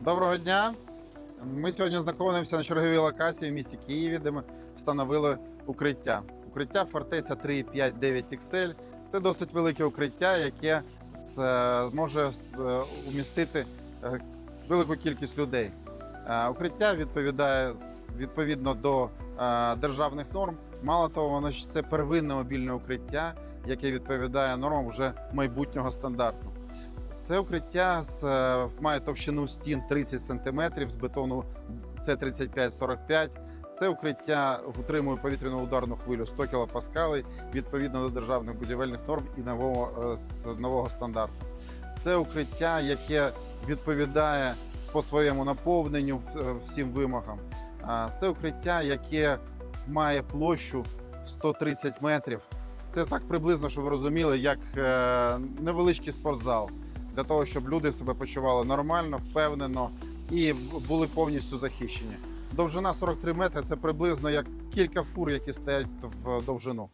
Доброго дня. Ми сьогодні знаходимося на черговій локації в місті Києві, де ми встановили укриття. Укриття фортеця 3,5-9 XL. Це досить велике укриття, яке з- може з- умістити е, велику кількість людей. Е, Укриття відповідає відповідно до е, державних норм. Мало того, воно це первинне мобільне укриття, яке відповідає нормам вже майбутнього стандарту. Це укриття з, е, має товщину стін 30 см з бетону це 35-45. Це укриття утримує повітряну ударну хвилю 100 кПа відповідно до державних будівельних норм і нового, е, нового стандарту. Це укриття, яке відповідає по своєму наповненню е, всім вимогам. Це укриття, яке має площу 130 метрів. Це так приблизно, щоб ви розуміли, як невеличкий спортзал для того, щоб люди себе почували нормально, впевнено і були повністю захищені. Довжина 43 метри це приблизно як кілька фур, які стоять в довжину.